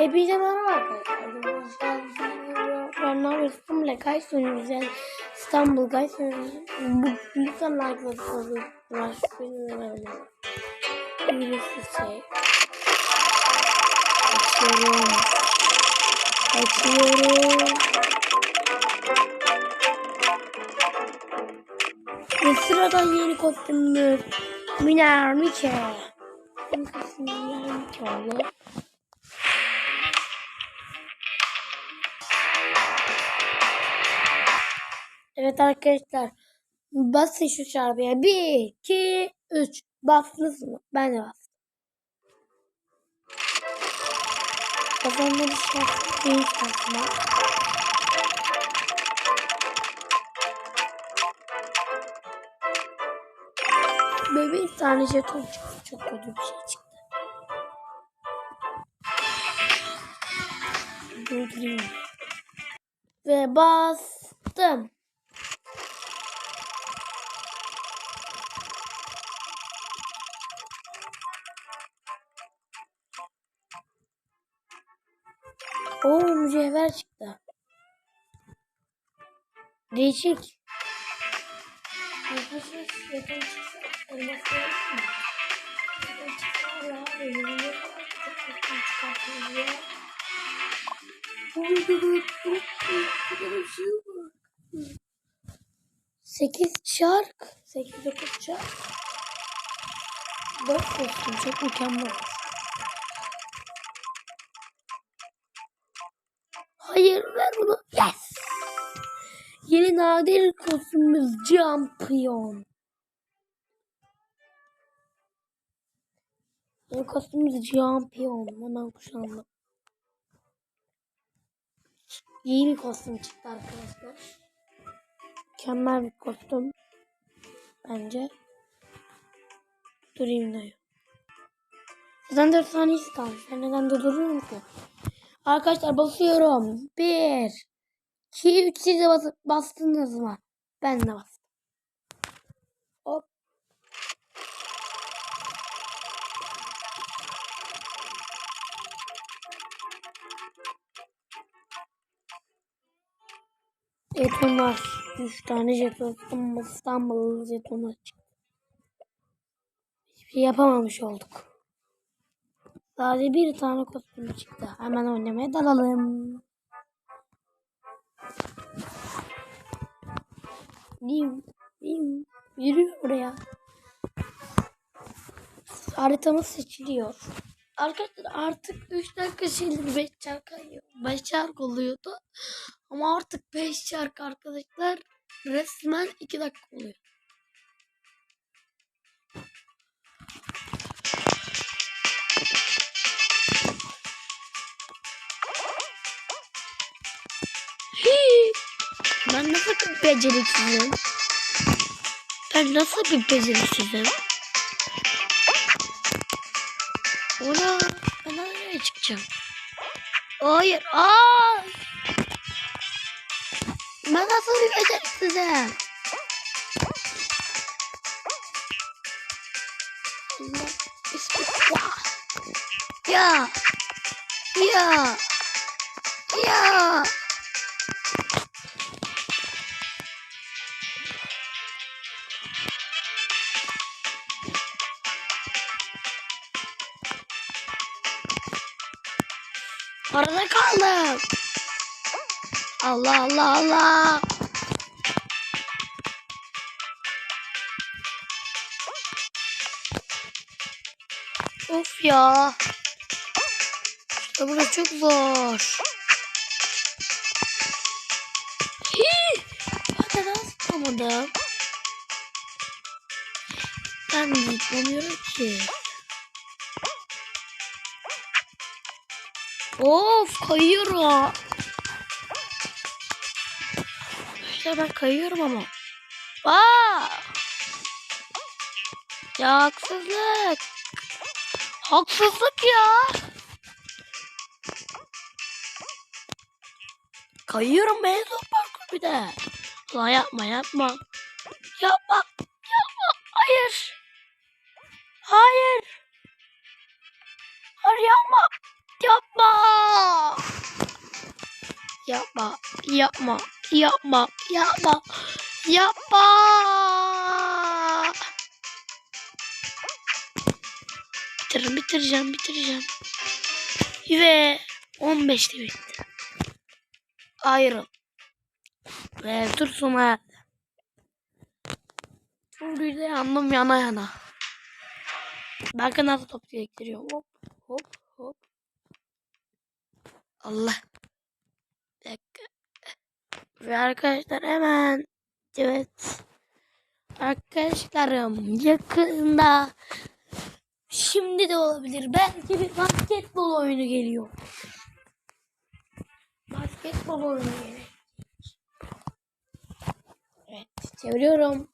Hepinize merhaba arkadaşlar. Hoş geldiniz. Ben ne? İstanbul'a kaç sunuyoruz yani İstanbul kaç sunuyoruz? Bu lütfen like'larsanız uğraş beni öyle. Birisi şey. Açıyorum. Açıyorum. Ve sıradan yeni kostümümüz. Miner kostümüm Miner Miche oldu. Evet arkadaşlar. Basın şu şarkıya. 1, 2, 3. Bastınız mı? Ben de bastım. Kazanları şarkı değil şarkıma. Ve bir tane jeton çıktı. Çok kötü bir şey çıktı. Durdurayım. Ve bastım. Çok yakın çıkartıyor ya. Sekiz çark. Sekiz dokuz çark. Dört kostüm çok mükemmel. Hayır ver bunu. Yes. Yeni nadir kostümümüz Champion. Yeni kostümümüz Champion. Hemen kuşandım. İyi bir kostüm çıktı arkadaşlar. Mükemmel bir kostüm. Bence. Durayım da. Zaten 4 saniyesi kalmış. Ben neden durdururum ki? Arkadaşlar basıyorum. 1 2 3 siz de bas bastınız mı? Ben de bastım. Hop. Jetonlar. 3 tane jeton. İstanbul, çıktı. Hiçbir şey yapamamış olduk. Sadece bir tane kostüm çıktı. Hemen oynamaya dalalım. Nim, nim, yürüyor buraya. Haritamız seçiliyor. Arkadaşlar artık 3 dakika şeyleri 5 çark ayıyor. 5 çark oluyordu. Ama artık 5 çark arkadaşlar resmen 2 dakika oluyor. Nasıl bir beceriksizim? Ben nasıl bir beceriksizim? Ola ben nereye çıkacağım? Hayır. Aa! Ben nasıl bir beceriksizim? Ya. Ya. Ya. Allah Allah Allah. Of ya. İşte burası çok zor. Hii. Ben? Ben zıplamıyorum ki. Of kayıyorum. İşte ben kayıyorum ama. Aa! Ya haksızlık. Haksızlık ya. Kayıyorum zor parkur bir de. Lan yapma yapma. Yapma. Yapma. Hayır. Hayır. Hayır yapma. Yapma. Yapma. Yapma. Yapma. Yapma. Yapma. Bitiririm, bitireceğim, bitireceğim. Ve 15'te bitti. Ayrıl. Ve dur sona erdi. Burada yandım yana yana. Bakın nasıl top gerektiriyor. Hop hop hop. Allah. Bir. Ve arkadaşlar hemen evet. Arkadaşlarım yakında şimdi de olabilir. Belki bir basketbol oyunu geliyor. Basketbol oyunu geliyor. Evet çeviriyorum.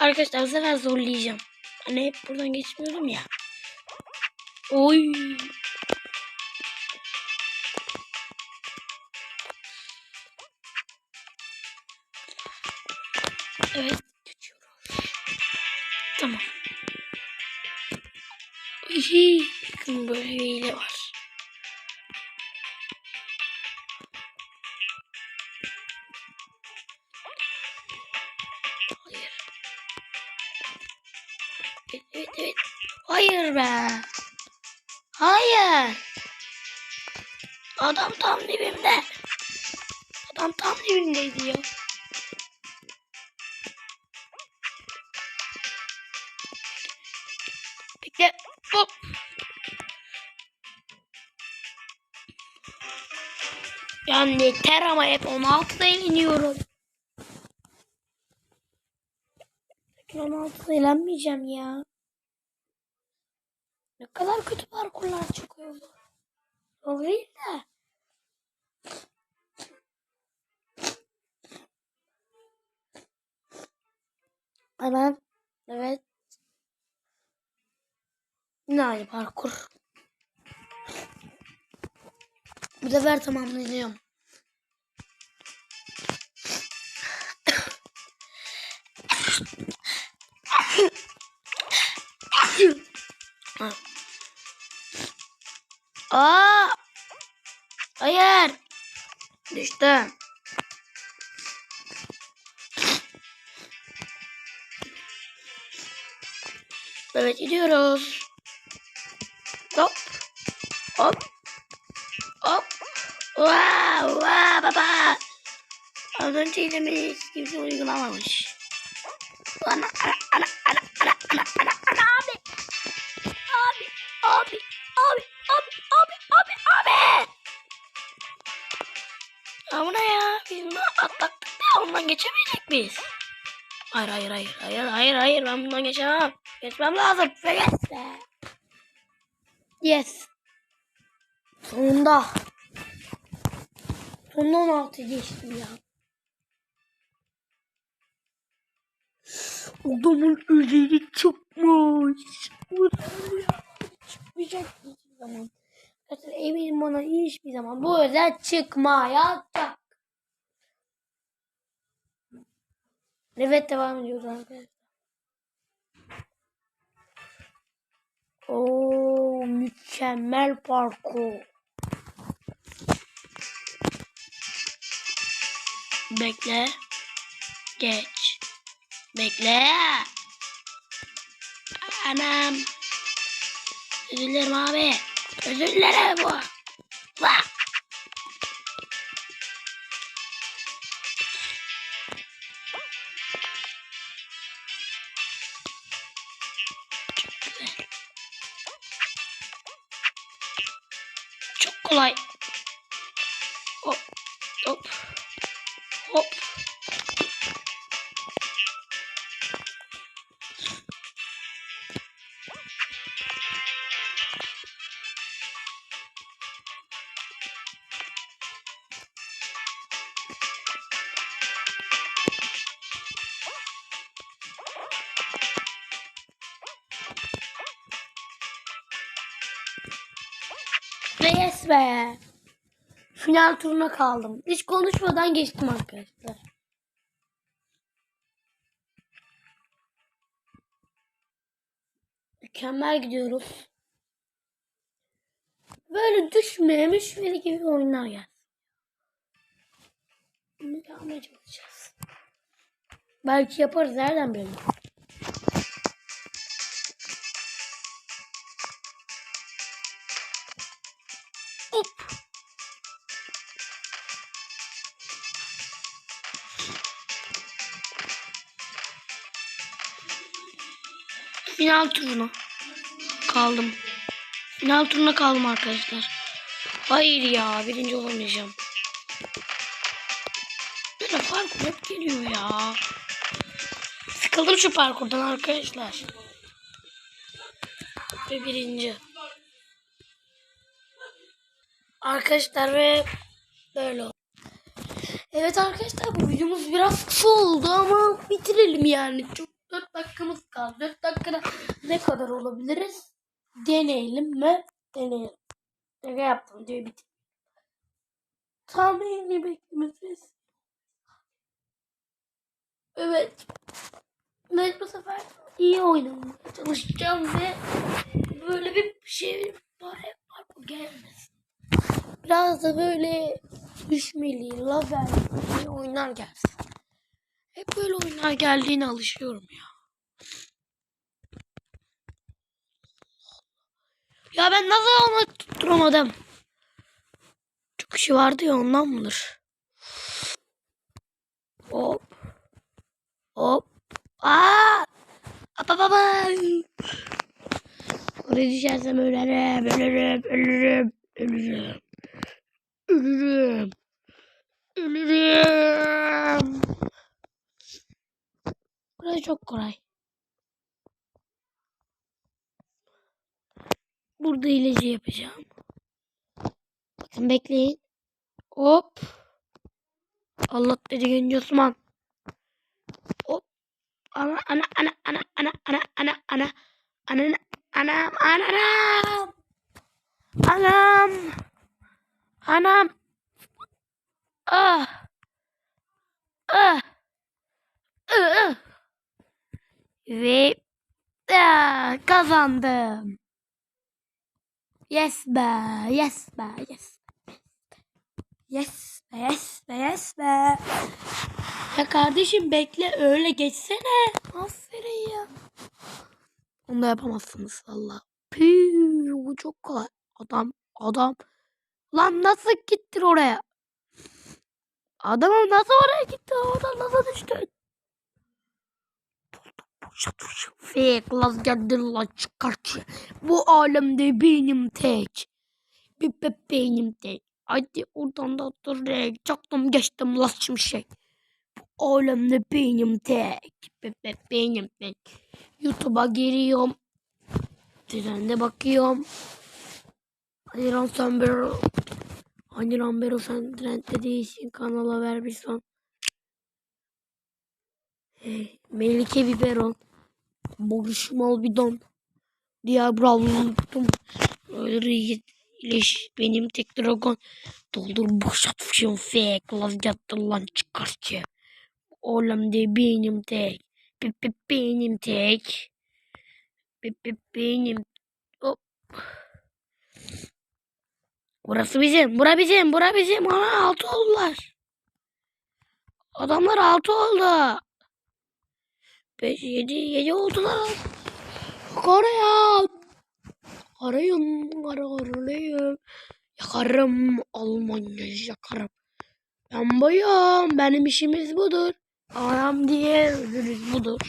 Arkadaşlar bu sefer zorlayacağım. Hani hep buradan geçmiyorum ya. Oy. Evet, evet. Hayır be. Hayır. Adam tam dibimde. Adam tam dibimdeydi ya. Bekle. Hop. Yani yeter ama hep 16'da iniyorum. 16'da eğlenmeyeceğim ya. Ne kadar kötü parkurlar çıkıyor. O değil de. Hemen. Evet. Yine aynı parkur. Bu sefer tamamlayacağım. Hayır. Düştüm. Evet gidiyoruz. Hop. Hop. Hop. Wow, wow baba. Az önce ilemeyiz kimse uygulamamış. Ana ya ondan geçemeyecek miyiz? Hayır hayır hayır hayır hayır hayır ben bundan geçemem. Geçmem lazım. Ve yes. Yes. Sonunda. Sonunda 16 geçtim ya. Adamın üzeri çıkmış. Ulan ya. Çıkmayacak hiçbir zaman. Zaten eminim bana hiçbir zaman bu özel çıkmayacak. Evet devam ediyoruz arkadaşlar. Oo mükemmel parkur. Bekle. Geç. Bekle. Anam. Özür dilerim abi. Özür dilerim bu. Kolay. Be. Final turuna kaldım. Hiç konuşmadan geçtim arkadaşlar. Mükemmel gidiyoruz. Böyle düşmemiş biri gibi oyunlar gel. Bunu yapmaya çalışacağız. Belki yaparız nereden bilmiyorum. Final turuna kaldım. Final turuna kaldım arkadaşlar. Hayır ya birinci olamayacağım. Böyle parkur hep geliyor ya. Sıkıldım şu parkurdan arkadaşlar. Ve birinci. Arkadaşlar ve böyle oldu. Evet arkadaşlar bu videomuz biraz kısa oldu ama bitirelim yani. Çok 4 dakikamız kaldı. 4 dakikada ne kadar olabiliriz? Deneyelim ve deneyelim. Ne yaptım diye bitir. Tahmini beklemesiz. Evet. Ben bu sefer iyi oynamaya çalışacağım ve böyle bir şey var parkur gelmesin. Biraz da böyle düşmeli, lazer bir oyunlar gelsin. Hep böyle oyunlar geldiğine alışıyorum ya. Ya ben nasıl onu tutturamadım? Çok kişi vardı ya ondan mıdır? Hop. Hop. Aa! Apa baba. Oraya düşersem ölürüm, ölürüm, ölürüm, ölürüm. Ölürüm. Ölürüm. Burası çok kolay. Burada ilacı yapacağım. Bakın bekleyin. Hop. Allah dedi Osman. Hop. Ana ana ana ana ana ana ana ana ana anam anam anam anam ah ah ah ve ah, kazandım. Yes be, yes be, yes. Yes be, yes be, yes be. Ya kardeşim bekle öyle geçsene. Aferin ya. Onu da yapamazsınız valla. Bu çok kolay. Adam, adam. Lan nasıl gittin oraya? Adamım nasıl oraya gitti? Oradan nasıl düştün? Fake las geldin lan çıkart. Bu alemde benim tek. Bir be benim tek. Hadi oradan da direkt çaktım geçtim las şimşek. Bu alemde benim tek. Be be benim tek. YouTube'a giriyorum. Trende bakıyorum. Hadi lan sen bir... Hadi lan Bero sen trendde değilsin. Kanala ver bir son. Hey, Melike biberon. Boruşmal bidon. Diğer bravlu unuttum. Öyle iyileş benim tek dragon. Doldur boşalt fışın fake. Laz yattı lan çıkartçı. Oğlum de benim tek. Be, be, benim tek. Be, be, benim. Hop. Burası bizim. Bura bizim. Bura bizim. Ana altı oldular. Adamlar altı oldu. 5, 7, 7 oldular. Oraya. Arayın, ara arayın. Yakarım, Almanya yakarım. Ben bayım, benim işimiz budur. Anam diye ödülümüz budur.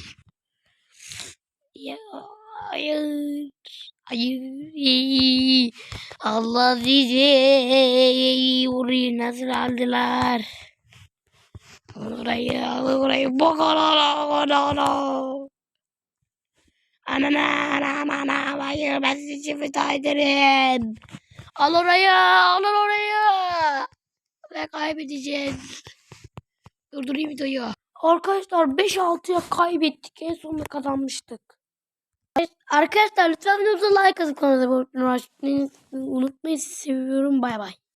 Ya, hayır, hayır. Allah sizi orayı nasıl aldılar? Orayı, orayı, bakalım. Anana anam anam hayır ben sizi feda ederim. Al orayı al orayı. Ve kaybedeceğiz. Durdurayım videoyu. Arkadaşlar 5-6'ya kaybettik. En sonunda kazanmıştık. Arkadaşlar lütfen videomuza like atıp kanalımıza abone olmayı unutmayın. Sizi seviyorum. Bay bay.